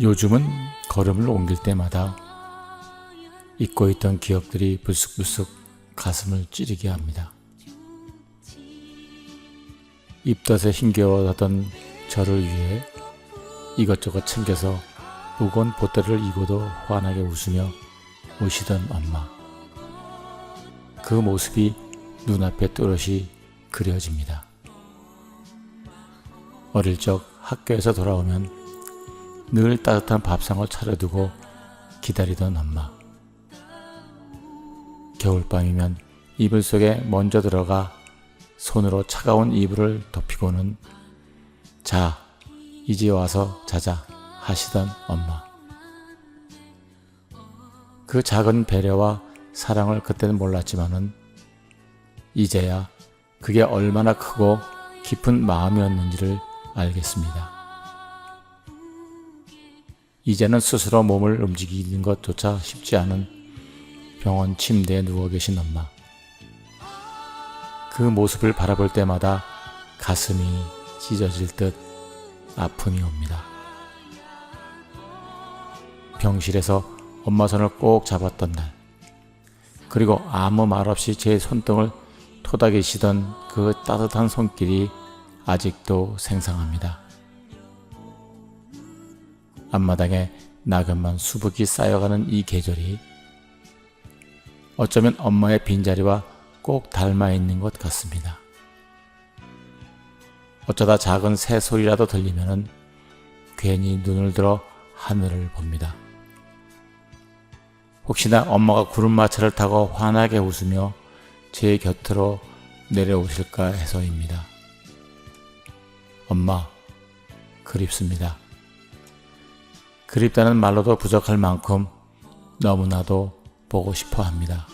요즘은 걸음을 옮길 때마다 잊고 있던 기억들이 불쑥불쑥 가슴을 찌르게 합니다. 입덧에 힘겨워하던 저를 위해 이것저것 챙겨서 무거운 보따리를 이고도 환하게 웃으며 오시던 엄마. 그 모습이 눈앞에 또렷이 그려집니다. 어릴 적 학교에서 돌아오면 늘 따뜻한 밥상을 차려두고 기다리던 엄마. 겨울밤이면 이불 속에 먼저 들어가 손으로 차가운 이불을 덮이고는 자, 이제 와서 자자 하시던 엄마. 그 작은 배려와 사랑을 그때는 몰랐지만은 이제야 그게 얼마나 크고 깊은 마음이었는지를 알겠습니다. 이제는 스스로 몸을 움직이는 것조차 쉽지 않은 병원 침대에 누워 계신 엄마. 그 모습을 바라볼 때마다 가슴이 찢어질 듯 아픔이 옵니다. 병실에서 엄마 손을 꼭 잡았던 날, 그리고 아무 말 없이 제 손등을 토닥이시던 그 따뜻한 손길이 아직도 생생합니다. 앞마당에 나그만 수북이 쌓여가는 이 계절이 어쩌면 엄마의 빈자리와 꼭 닮아 있는 것 같습니다. 어쩌다 작은 새 소리라도 들리면은 괜히 눈을 들어 하늘을 봅니다. 혹시나 엄마가 구름마차를 타고 환하게 웃으며 제 곁으로 내려오실까 해서입니다. 엄마, 그립습니다. 그립다는 말로도 부족할 만큼 너무나도 보고 싶어 합니다.